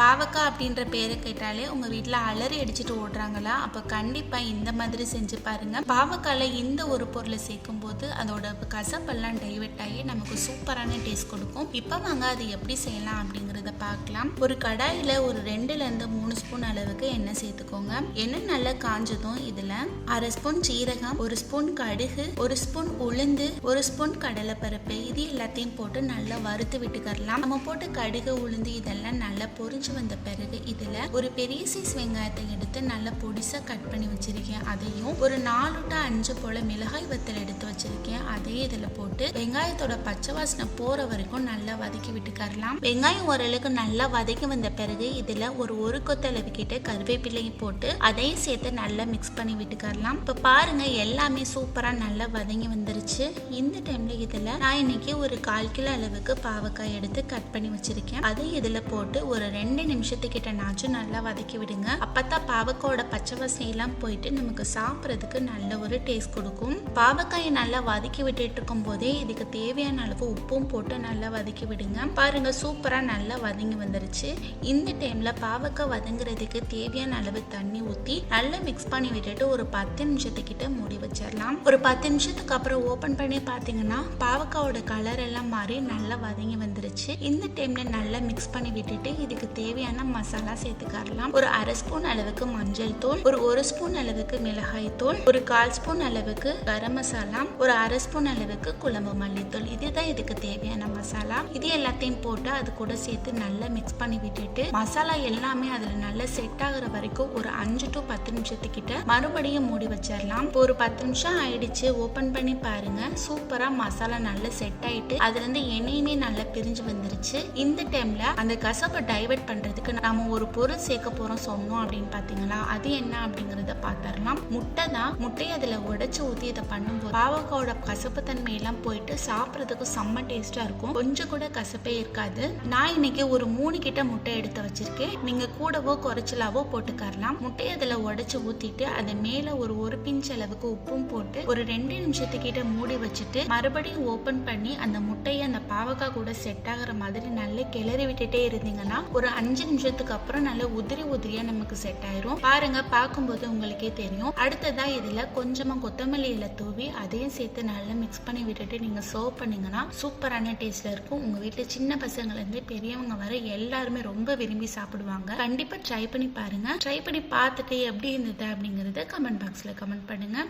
பாவக்காய் அப்படின்ற பேரை கேட்டாலே உங்கள் வீட்டில் அலறி அடிச்சுட்டு ஓடுறாங்களா? அப்போ கண்டிப்பாக இந்த மாதிரி செஞ்சு பாருங்க. பாவக்காயில் இந்த ஒரு பொருளை சேர்க்கும் போது அதோட கசப்பெல்லாம் டைவெர்ட் ஆகி நமக்கு சூப்பரான டேஸ்ட் கொடுக்கும். இப்போ வாங்க அது எப்படி செய்யலாம் அப்படிங்கிறத பார்க்கலாம். ஒரு கடாயில் ஒரு ரெண்டுலேருந்து மூணு ஸ்பூன் அளவுக்கு எண்ணெய் சேர்த்துக்கோங்க. எண்ணெய் நல்லா காஞ்சதும் இதில் அரை ஸ்பூன் சீரகம் ஒரு ஸ்பூன் கடுகு ஒரு ஸ்பூன் உளுந்து ஒரு ஸ்பூன் கடலைப்பருப்பு. இது எல்லாத்தையும் போட்டு நல்லா வறுத்து விட்டுக்கரலாம். நம்ம போட்டு கடுகு உளுந்து இதெல்லாம் நல்லா பொரிஞ்சு வந்த பிறகு இதில் ஒரு பெரிய சைஸ் வெங்காயத்தை எடுத்து நல்லா பொடிசாக கட் பண்ணி வச்சிருக்கேன். அதையும் ஒரு நாலு டு அஞ்சு போல மிளகாய் வத்தல் வச்சிருக்கேன். அதையும் இதில் போட்டு வெங்காயத்தோட பச்சை வாசனை போகிற வரைக்கும் நல்லா வதக்கி விட்டுக்கறலாம் வெங்காயம் ஓரளவுக்கு நல்லா வதக்கி வந்த பிறகு இதில் ஒரு ஒரு கொத்தளவு கிட்ட கருவேப்பிலையும் போட்டு அதையும் சேர்த்து நல்லா மிக்ஸ் பண்ணி விட்டுக்கறலாம் இப்போ பாருங்க எல்லாமே சூப்பராக நல்லா வதங்கி வந்துருச்சு. இந்த டைம்ல இதில் நான் இன்னைக்கு ஒரு கால் கிலோ அளவுக்கு பாவக்காய் எடுத்து கட் பண்ணி வச்சிருக்கேன். அதை இதில் போட்டு ஒரு ரெண்டு நிமிஷத்துக்கிட்ட நாச்சும் நல்லா வதக்கி விடுங்க. அப்பதான் பாவக்காயோட பச்சை வாசனை எல்லாம் போயிட்டு நமக்கு சாப்பிட்றதுக்கு நல்ல ஒரு டேஸ்ட் கொடுக்கும். பாவக்காயை நல்லா நல்லா வதக்கி விட்டுட்டு இருக்கும் போதே இதுக்கு தேவையான அளவு உப்பும் போட்டு நல்லா வதக்கி விடுங்க. பாருங்க சூப்பரா நல்லா வதங்கி வந்துருச்சு. இந்த டைம்ல பாவக்காய் வதங்குறதுக்கு தேவையான அளவு தண்ணி ஊற்றி நல்லா மிக்ஸ் பண்ணி விட்டுட்டு ஒரு பத்து நிமிஷத்துக்கிட்ட மூடி வச்சிடலாம். ஒரு பத்து நிமிஷத்துக்கு அப்புறம் ஓப்பன் பண்ணி பார்த்தீங்கன்னா பாவக்காயோட கலர் எல்லாம் மாறி நல்லா வதங்கி வந்துருச்சு. இந்த டைம்ல நல்லா மிக்ஸ் பண்ணி விட்டுட்டு இதுக்கு தேவையான மசாலா சேர்த்துக்கலாம் ஒரு அரை ஸ்பூன் அளவுக்கு மஞ்சள் தூள் ஒரு ஒரு ஸ்பூன் அளவுக்கு மிளகாய் தூள் ஒரு கால் ஸ்பூன் அளவுக்கு கரம் மசாலா ஒரு அரை ஸ்பூன் அளவுக்கு குழம்பு மல்லித்தூள். இதுதான் இதுக்கு தேவையான மசாலா. இது எல்லாத்தையும் போட்டு அது கூட சேர்த்து நல்லா மிக்ஸ் பண்ணி விட்டுட்டு மசாலா எல்லாமே அதுல நல்லா செட் ஆகுற வரைக்கும் ஒரு அஞ்சு டு பத்து நிமிஷத்துக்கிட்ட மறுபடியும் மூடி வச்சிடலாம் இப்போ ஒரு பத்து நிமிஷம் ஆயிடுச்சு. ஓபன் பண்ணி பாருங்க. சூப்பரா மசாலா நல்லா செட் ஆயிட்டு அதுல இருந்து எண்ணெயுமே நல்லா பிரிஞ்சு வந்துருச்சு. இந்த டைம்ல அந்த கசப்பை டைவர்ட் பண்றதுக்கு நம்ம ஒரு பொருள் சேர்க்க போறோம் சொன்னோம் அப்படின்னு பாத்தீங்களா? அது என்ன அப்படிங்கறத பாத்திரலாம். முட்டை தான். முட்டையை அதுல உடைச்சு ஊத்தி இதை பண்ணும்போது பாவக்காவோட கசப்பு தன்மை எல்லாம் போயிட்டு சாப்பிட்றதுக்கு செம்ம டேஸ்டா இருக்கும். கொஞ்சம் கூட கசப்பே இருக்காது. நான் இன்னைக்கு ஒரு மூணு கிட்ட முட்டை எடுத்து வச்சிருக்கேன். நீங்க கூடவோ குறைச்சலாவோ போட்டுக்கரலாம் முட்டையை அதுல உடைச்சு ஊத்திட்டு அது மேல ஒரு ஒரு பிஞ்ச் அளவுக்கு உப்பும் போட்டு ஒரு ரெண்டு நிமிஷத்துக்கிட்ட மூடி வச்சுட்டு மறுபடியும் ஓபன் பண்ணி அந்த முட்டையை அந்த பாவக்காய் கூட செட் ஆகுற மாதிரி நல்லா கிளறி விட்டுட்டே இருந்தீங்கன்னா ஒரு அஞ்சு நிமிஷத்துக்கு அப்புறம் நல்லா உதிரி உதிரியா நமக்கு செட் ஆயிரும். பாருங்க பார்க்கும்போது உங்களுக்கே தெரியும். அடுத்ததா இதுல கொஞ்சமா கொத்தமல்லி இலை தூவி அதையும் சேர்த்து நல்லா மிக்ஸ் பண்ணி விட்டுட்டு நீங்கள் சர்வ் பண்ணிங்கன்னா சூப்பரான டேஸ்ட்டில் இருக்கும். உங்கள் வீட்டில் சின்ன பசங்கள்லேருந்து பெரியவங்க வர எல்லாருமே ரொம்ப விரும்பி சாப்பிடுவாங்க. கண்டிப்பாக ட்ரை பண்ணி பாருங்க. ட்ரை பண்ணி பார்த்துட்டு எப்படி இருந்தது அப்படிங்கிறத கமெண்ட் பாக்ஸில் கமெண்ட் பண்ணுங்கள்